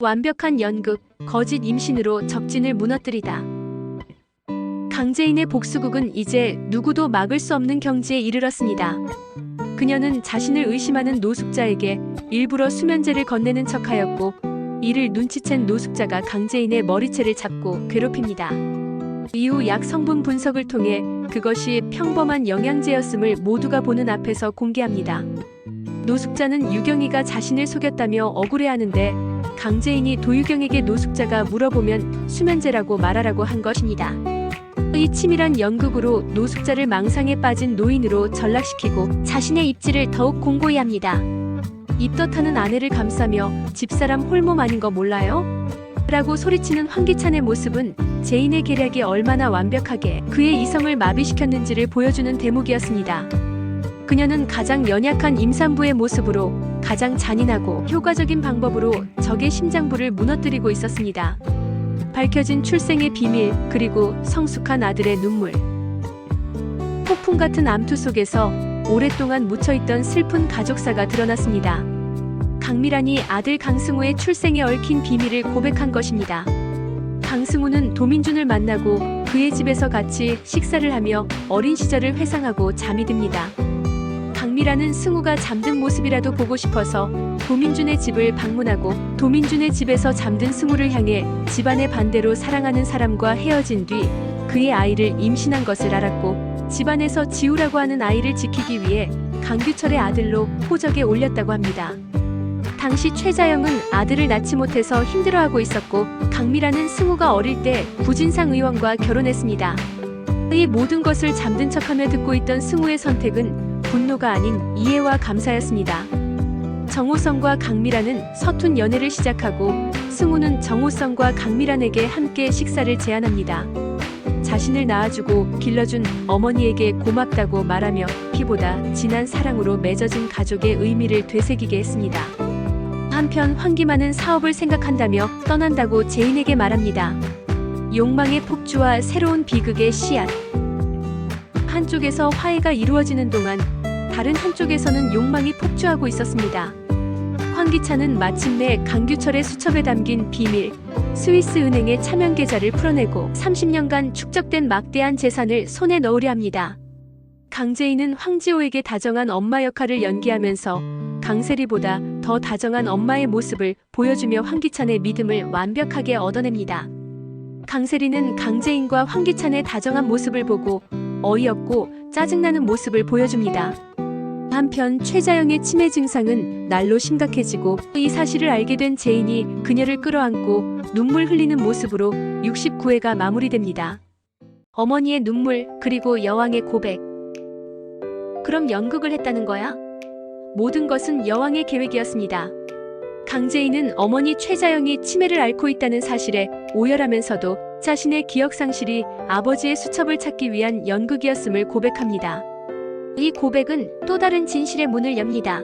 완벽한 연극, 거짓 임신으로 적진을 무너뜨리다. 강재인의 복수국은 이제 누구도 막을 수 없는 경지에 이르렀습니다. 그녀는 자신을 의심하는 노숙자에게 일부러 수면제를 건네는 척하였고 이를 눈치챈 노숙자가 강재인의 머리채를 잡고 괴롭힙니다. 이후 약 성분 분석을 통해 그것이 평범한 영양제였음을 모두가 보는 앞에서 공개합니다. 노숙자는 유경이가 자신을 속였다며 억울해하는데 강재인이 도유경에게 노숙자가 물어보면 수면제라고 말하라고 한 것입니다. 이 치밀한 연극으로 노숙자를 망상에 빠진 노인으로 전락시키고 자신의 입지를 더욱 공고히 합니다. 입덧하는 아내를 감싸며 집사람 홀몸 아닌 거 몰라요? 라고 소리치는 황기찬의 모습은 제인의 계략이 얼마나 완벽하게 그의 이성을 마비시켰는지를 보여주는 대목이었습니다. 그녀는 가장 연약한 임산부의 모습으로 가장 잔인하고 효과적인 방법으로 적의 심장부를 무너뜨리고 있었습니다. 밝혀진 출생의 비밀 그리고 성숙한 아들의 눈물. 폭풍 같은 암투 속에서 오랫동안 묻혀있던 슬픈 가족사가 드러났습니다. 강미란이 아들 강승우의 출생에 얽힌 비밀을 고백한 것입니다. 강승우는 도민준을 만나고 그의 집에서 같이 식사를 하며 어린 시절을 회상하고 잠이 듭니다. 강미란은 승우가 잠든 모습이라도 보고 싶어서 도민준의 집을 방문하고 도민준의 집에서 잠든 승우를 향해 집안의 반대로 사랑하는 사람과 헤어진 뒤 그의 아이를 임신한 것을 알았고 집안에서 지우라고 하는 아이를 지키기 위해 강규철의 아들로 호적에 올렸다고 합니다. 당시 최자영은 아들을 낳지 못해서 힘들어하고 있었고 강미라는 승우가 어릴 때 부진상 의원과 결혼했습니다. 이 모든 것을 잠든 척하며 듣고 있던 승우의 선택은 분노가 아닌 이해와 감사였습니다. 정호성과 강미라는 서툰 연애를 시작하고 승우는 정호성과 강미란에게 함께 식사를 제안합니다. 자신을 낳아주고 길러준 어머니에게 고맙다고 말하며 피보다 진한 사랑으로 맺어진 가족의 의미를 되새기게 했습니다. 한편 황기만은 사업을 생각한다며 떠난다고 제인에게 말합니다. 욕망의 폭주와 새로운 비극의 씨앗. 한쪽에서 화해가 이루어지는 동안 다른 한쪽에서는 욕망이 폭주하고 있었습니다. 황기찬은 마침내 강규철의 수첩에 담긴 비밀, 스위스 은행의 차명 계좌를 풀어내고 30년간 축적된 막대한 재산을 손에 넣으려 합니다. 강재인은 황지호에게 다정한 엄마 역할을 연기하면서 강세리보다 더 다정한 엄마의 모습을 보여주며 황기찬의 믿음을 완벽하게 얻어냅니다. 강세리는 강재인과 황기찬의 다정한 모습을 보고 어이없고 짜증나는 모습을 보여줍니다. 한편 최자영의 치매 증상은 날로 심각해지고 이 사실을 알게 된 제인이 그녀를 끌어안고 눈물 흘리는 모습으로 69회가 마무리됩니다. 어머니의 눈물 그리고 여왕의 고백. 그럼 연극을 했다는 거야? 모든 것은 여왕의 계획이었습니다. 강재인은 어머니 최자영이 치매를 앓고 있다는 사실에 오열하면서도 자신의 기억 상실이 아버지의 수첩을 찾기 위한 연극이었음을 고백합니다. 이 고백은 또 다른 진실의 문을 엽니다.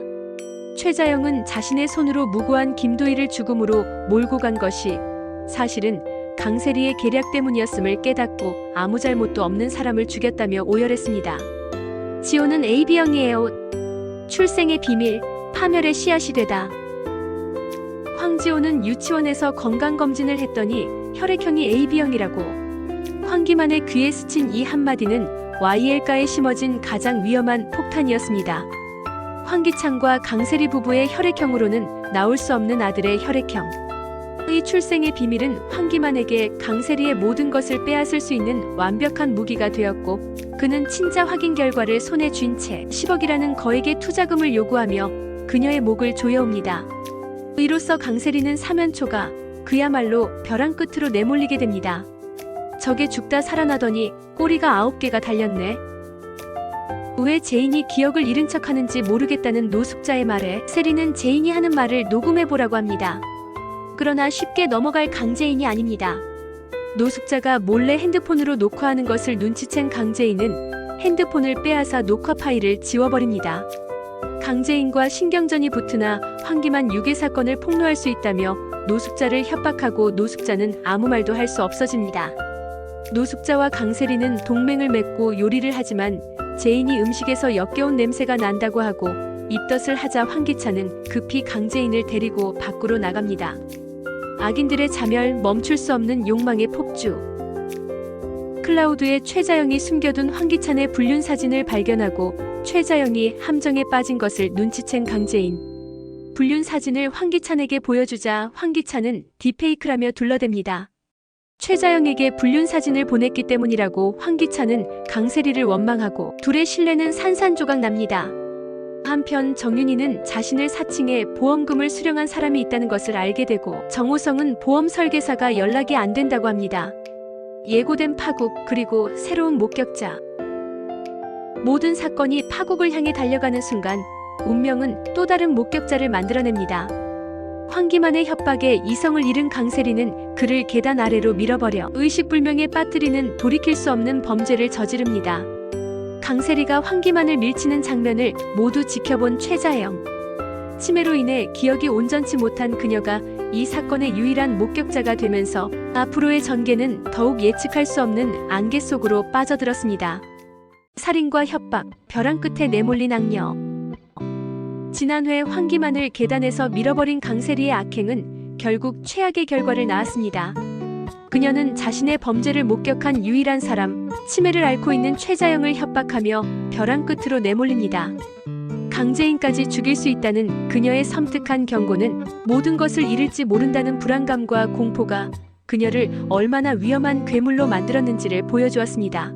최자영은 자신의 손으로 무고한 김도희를 죽음으로 몰고 간 것이 사실은 강세리의 계략 때문이었음을 깨닫고 아무 잘못도 없는 사람을 죽였다며 오열했습니다. 지호는 AB형이에요. 출생의 비밀, 파멸의 씨앗이 되다. 황지호는 유치원에서 건강검진을 했더니 혈액형이 AB형이라고. 황기만의 귀에 스친 이 한마디는 YL가에 심어진 가장 위험한 폭탄이었습니다. 황기창과 강세리 부부의 혈액형으로는 나올 수 없는 아들의 혈액형. 이 출생의 비밀은 황기만에게 강세리의 모든 것을 빼앗을 수 있는 완벽한 무기가 되었고, 그는 친자 확인 결과를 손에 쥔 채 10억이라는 거액의 투자금을 요구하며 그녀의 목을 조여옵니다. 이로써 강세리는 사면초가 그야말로 벼랑 끝으로 내몰리게 됩니다. 적에 죽다 살아나더니 꼬리가 아홉 개가 달렸네. 왜 제인이 기억을 잃은 척 하는지 모르겠다는 노숙자의 말에 세리는 제인이 하는 말을 녹음해보라고 합니다. 그러나 쉽게 넘어갈 강재인이 아닙니다. 노숙자가 몰래 핸드폰으로 녹화하는 것을 눈치챈 강재인은 핸드폰을 빼앗아 녹화 파일을 지워버립니다. 강재인과 신경전이 붙으나 황기만 유괴 사건을 폭로할 수 있다며 노숙자를 협박하고 노숙자는 아무 말도 할 수 없어집니다. 노숙자와 강세리는 동맹을 맺고 요리를 하지만 제인이 음식에서 역겨운 냄새가 난다고 하고 입덧을 하자 황기찬은 급히 강재인을 데리고 밖으로 나갑니다. 악인들의 자멸 멈출 수 없는 욕망의 폭주. 클라우드에 최자영이 숨겨둔 황기찬의 불륜 사진을 발견하고 최자영이 함정에 빠진 것을 눈치챈 강재인. 불륜 사진을 황기찬에게 보여주자 황기찬은 디페이크라며 둘러댑니다. 최자영에게 불륜 사진을 보냈기 때문이라고 황기찬은 강세리를 원망하고 둘의 신뢰는 산산조각 납니다. 한편 정윤이는 자신을 사칭해 보험금을 수령한 사람이 있다는 것을 알게 되고 정호성은 보험 설계사가 연락이 안 된다고 합니다. 예고된 파국 그리고 새로운 목격자. 모든 사건이 파국을 향해 달려가는 순간 운명은 또 다른 목격자를 만들어냅니다. 황기만의 협박에 이성을 잃은 강세리는 그를 계단 아래로 밀어버려 의식불명에 빠뜨리는 돌이킬 수 없는 범죄를 저지릅니다. 강세리가 황기만을 밀치는 장면을 모두 지켜본 최자영. 치매로 인해 기억이 온전치 못한 그녀가 이 사건의 유일한 목격자가 되면서 앞으로의 전개는 더욱 예측할 수 없는 안개 속으로 빠져들었습니다. 살인과 협박, 벼랑 끝에 내몰린 악녀. 지난해 황기만을 계단에서 밀어버린 강세리의 악행은 결국 최악의 결과를 낳았습니다. 그녀는 자신의 범죄를 목격한 유일한 사람, 치매를 앓고 있는 최자영을 협박하며 벼랑 끝으로 내몰립니다. 강재인까지 죽일 수 있다는 그녀의 섬뜩한 경고는 모든 것을 잃을지 모른다는 불안감과 공포가 그녀를 얼마나 위험한 괴물로 만들었는지를 보여주었습니다.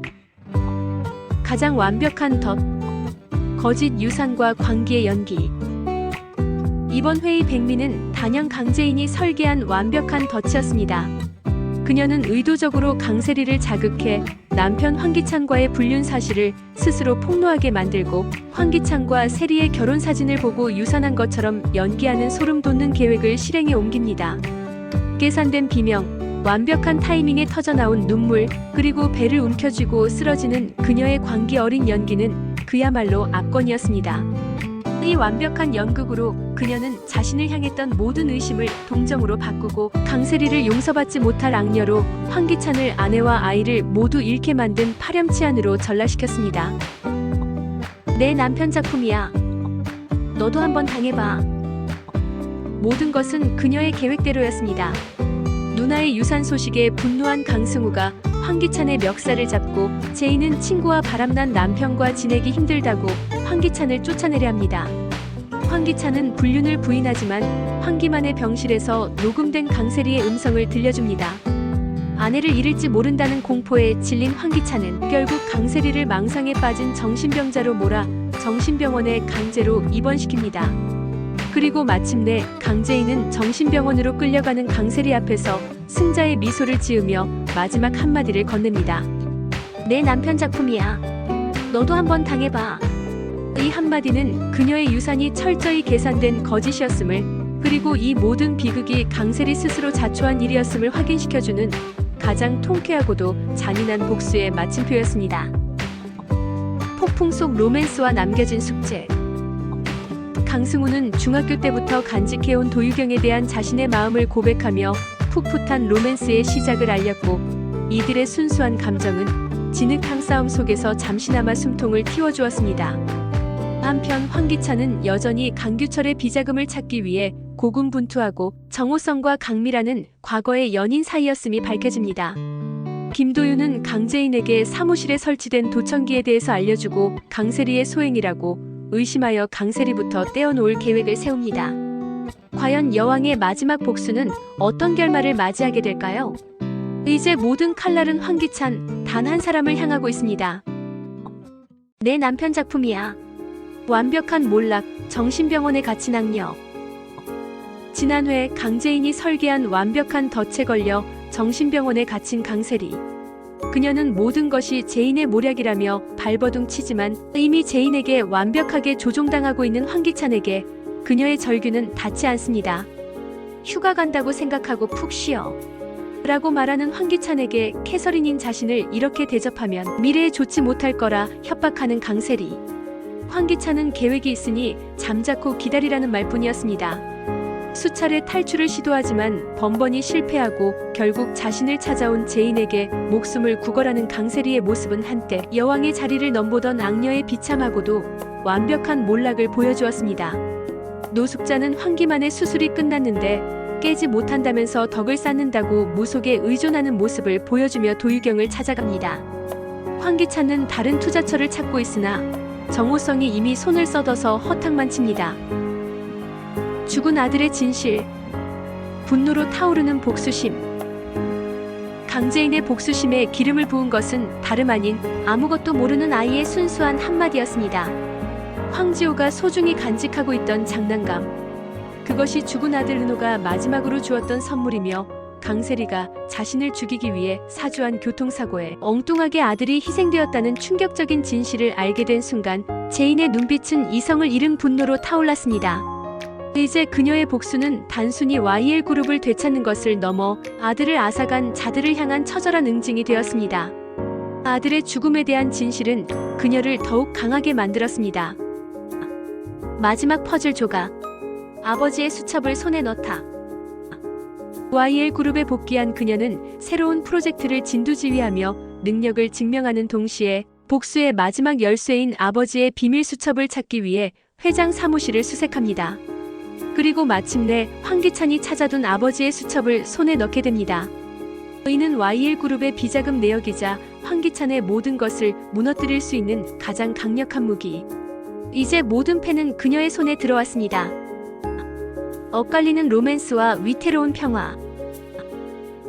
가장 완벽한 덫, 거짓 유산과 광기의 연기. 이번 회의 백미는 단연 강재인이 설계한 완벽한 덫이었습니다. 그녀는 의도적으로 강세리를 자극해 남편 황기찬과의 불륜 사실을 스스로 폭로하게 만들고 황기찬과 세리의 결혼 사진을 보고 유산한 것처럼 연기하는 소름 돋는 계획을 실행에 옮깁니다. 계산된 비명, 완벽한 타이밍에 터져나온 눈물, 그리고 배를 움켜쥐고 쓰러지는 그녀의 광기 어린 연기는 그야말로 압권이었습니다. 이 완벽한 연극으로 그녀는 자신을 향했던 모든 의심을 동정으로 바꾸고 강세리를 용서받지 못할 악녀로 황기찬을 아내와 아이를 모두 잃게 만든 파렴치한으로 전락시켰습니다. 내 남편 작품이야. 너도 한번 당해봐. 모든 것은 그녀의 계획대로였습니다. 누나의 유산 소식에 분노한 강승우가 황기찬의 멱살을 잡고 제이는 친구와 바람난 남편과 지내기 힘들다고 황기찬을 쫓아내려 합니다. 황기찬은 불륜을 부인하지만 황기만의 병실에서 녹음된 강세리의 음성을 들려줍니다. 아내를 잃을지 모른다는 공포에 질린 황기찬은 결국 강세리를 망상에 빠진 정신병자로 몰아 정신병원에 강제로 입원시킵니다. 그리고 마침내 강재인은 정신병원으로 끌려가는 강세리 앞에서 승자의 미소를 지으며 마지막 한마디를 건넵니다. 내 남편 작품이야. 너도 한번 당해봐. 이 한마디는 그녀의 유산이 철저히 계산된 거짓이었음을 그리고 이 모든 비극이 강세리 스스로 자초한 일이었음을 확인시켜주는 가장 통쾌하고도 잔인한 복수의 마침표였습니다. 폭풍 속 로맨스와 남겨진 숙제. 강승우는 중학교 때부터 간직해온 도유경에 대한 자신의 마음을 고백하며 풋풋한 로맨스의 시작을 알렸고 이들의 순수한 감정은 진흙탕 싸움 속에서 잠시나마 숨통을 틔워주었습니다. 한편 황기찬은 여전히 강규철의 비자금을 찾기 위해 고군분투하고 정호성과 강미라는 과거의 연인 사이였음이 밝혀집니다. 김도윤은 강재인에게 사무실에 설치된 도청기에 대해서 알려주고 강세리의 소행이라고 의심하여 강세리부터 떼어놓을 계획을 세웁니다. 과연 여왕의 마지막 복수는 어떤 결말을 맞이하게 될까요? 이제 모든 칼날은 황기찬 단 한 사람을 향하고 있습니다. 내 남편 작품이야. 완벽한 몰락, 정신병원에 갇힌 악녀. 지난해 강재인이 설계한 완벽한 덫에 걸려 정신병원에 갇힌 강세리. 그녀는 모든 것이 제인의 모략이라며 발버둥 치지만 이미 제인에게 완벽하게 조종당하고 있는 황기찬에게 그녀의 절규는 닿지 않습니다. 휴가 간다고 생각하고 푹 쉬어. 라고 말하는 황기찬에게 캐서린인 자신을 이렇게 대접하면 미래에 좋지 못할 거라 협박하는 강세리. 황기찬은 계획이 있으니 잠자코 기다리라는 말뿐이었습니다. 수차례 탈출을 시도하지만 번번이 실패하고 결국 자신을 찾아온 제인에게 목숨을 구걸하는 강세리의 모습은 한때 여왕의 자리를 넘보던 악녀의 비참하고도 완벽한 몰락을 보여주었습니다. 노숙자는 황기만의 수술이 끝났는데 깨지 못한다면서 덕을 쌓는다고 무속에 의존하는 모습을 보여주며 도유경을 찾아갑니다. 황기찬은 다른 투자처를 찾고 있으나 정호성이 이미 손을 써둬서 허탕만 칩니다. 죽은 아들의 진실, 분노로 타오르는 복수심. 강재인의 복수심에 기름을 부은 것은 다름 아닌 아무것도 모르는 아이의 순수한 한마디였습니다. 황지호가 소중히 간직하고 있던 장난감. 그것이 죽은 아들 은호가 마지막으로 주었던 선물이며 강세리가 자신을 죽이기 위해 사주한 교통사고에 엉뚱하게 아들이 희생되었다는 충격적인 진실을 알게 된 순간 제인의 눈빛은 이성을 잃은 분노로 타올랐습니다. 이제 그녀의 복수는 단순히 YL 그룹을 되찾는 것을 넘어 아들을 앗아간 자들을 향한 처절한 응징이 되었습니다. 아들의 죽음에 대한 진실은 그녀를 더욱 강하게 만들었습니다. 마지막 퍼즐 조각. 아버지의 수첩을 손에 넣다. YL 그룹에 복귀한 그녀는 새로운 프로젝트를 진두지휘하며 능력을 증명하는 동시에 복수의 마지막 열쇠인 아버지의 비밀 수첩을 찾기 위해 회장 사무실을 수색합니다. 그리고 마침내 황기찬이 찾아둔 아버지의 수첩을 손에 넣게 됩니다. 이는 YL 그룹의 비자금 내역이자 황기찬의 모든 것을 무너뜨릴 수 있는 가장 강력한 무기. 이제 모든 패는 그녀의 손에 들어왔습니다. 엇갈리는 로맨스와 위태로운 평화.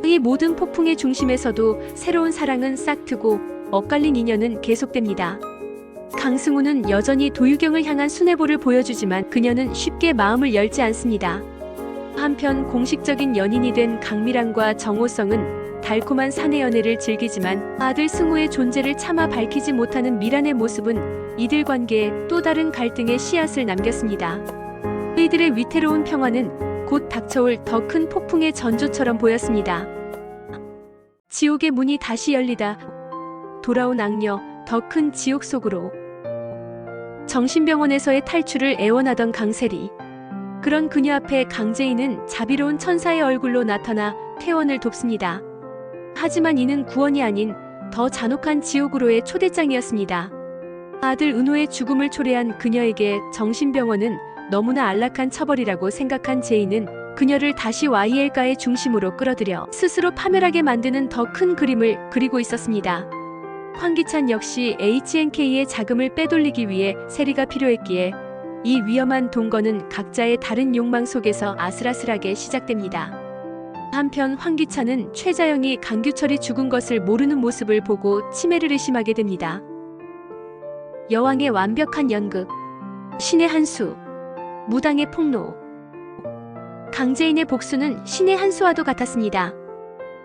이 모든 폭풍의 중심에서도 새로운 사랑은 싹트고 엇갈린 인연은 계속됩니다. 강승우는 여전히 도유경을 향한 순애보를 보여주지만 그녀는 쉽게 마음을 열지 않습니다. 한편 공식적인 연인이 된 강미랑과 정호성은 달콤한 사내 연애를 즐기지만 아들 승우의 존재를 차마 밝히지 못하는 미란의 모습은 이들 관계에 또 다른 갈등의 씨앗을 남겼습니다. 이들의 위태로운 평화는 곧 닥쳐올 더 큰 폭풍의 전조처럼 보였습니다. 지옥의 문이 다시 열리다. 돌아온 악녀, 더 큰 지옥 속으로. 정신병원에서의 탈출을 애원하던 강세리. 그런 그녀 앞에 강재인은 자비로운 천사의 얼굴로 나타나 퇴원을 돕습니다. 하지만 이는 구원이 아닌 더 잔혹한 지옥으로의 초대장이었습니다. 아들 은호의 죽음을 초래한 그녀에게 정신병원은 너무나 안락한 처벌이라고 생각한 제인은 그녀를 다시 YL가의 중심으로 끌어들여 스스로 파멸하게 만드는 더 큰 그림을 그리고 있었습니다. 황기찬 역시 HNK의 자금을 빼돌리기 위해 세리가 필요했기에 이 위험한 동거는 각자의 다른 욕망 속에서 아슬아슬하게 시작됩니다. 한편 황기찬은 최자영이 강규철이 죽은 것을 모르는 모습을 보고 치매를 의심하게 됩니다. 여왕의 완벽한 연극, 신의 한수, 무당의 폭로. 강재인의 복수는 신의 한수와도 같았습니다.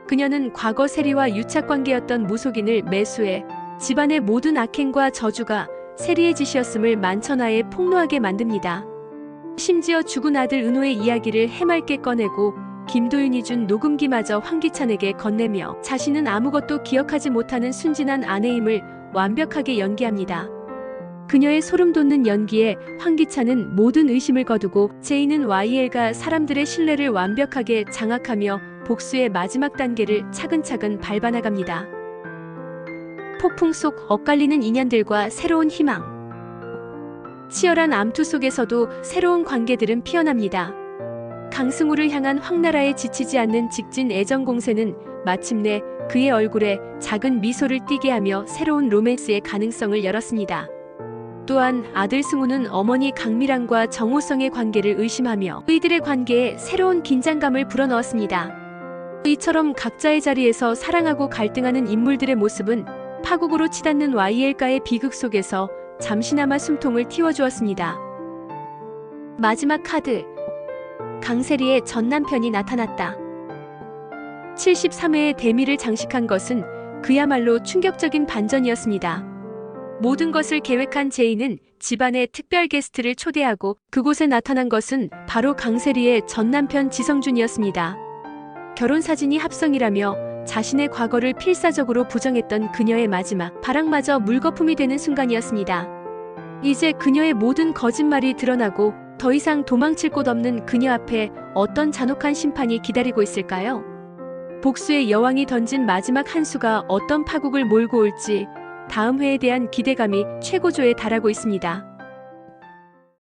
그녀는 과거 세리와 유착 관계였던 무속인을 매수해 집안의 모든 악행과 저주가 세리의 짓이었음을 만천하에 폭로하게 만듭니다. 심지어 죽은 아들 은호의 이야기를 해맑게 꺼내고 김도윤이 준 녹음기마저 황기찬에게 건네며 자신은 아무것도 기억하지 못하는 순진한 아내임을 완벽하게 연기합니다. 그녀의 소름 돋는 연기에 황기찬은 모든 의심을 거두고 제이는 YL가 사람들의 신뢰를 완벽하게 장악하며 복수의 마지막 단계를 차근차근 밟아나갑니다. 폭풍 속 엇갈리는 인연들과 새로운 희망. 치열한 암투 속에서도 새로운 관계들은 피어납니다. 강승우를 향한 황나라에 지치지 않는 직진 애정 공세는 마침내 그의 얼굴에 작은 미소를 띠게 하며 새로운 로맨스의 가능성을 열었습니다. 또한 아들 승우는 어머니 강미랑과 정호성의 관계를 의심하며 의들의 관계에 새로운 긴장감을 불어넣었습니다. 이처럼 각자의 자리에서 사랑하고 갈등하는 인물들의 모습은 파국으로 치닫는 YL가의 비극 속에서 잠시나마 숨통을 틔워주었습니다. 마지막 카드. 강세리의 전 남편이 나타났다. 73회의 대미를 장식한 것은 그야말로 충격적인 반전이었습니다. 모든 것을 계획한 제이는 집안에 특별 게스트를 초대하고 그곳에 나타난 것은 바로 강세리의 전 남편 지성준이었습니다. 결혼 사진이 합성이라며 자신의 과거를 필사적으로 부정했던 그녀의 마지막 바람마저 물거품이 되는 순간이었습니다. 이제 그녀의 모든 거짓말이 드러나고 더 이상 도망칠 곳 없는 그녀 앞에 어떤 잔혹한 심판이 기다리고 있을까요? 복수의 여왕이 던진 마지막 한 수가 어떤 파국을 몰고 올지 다음 회에 대한 기대감이 최고조에 달하고 있습니다.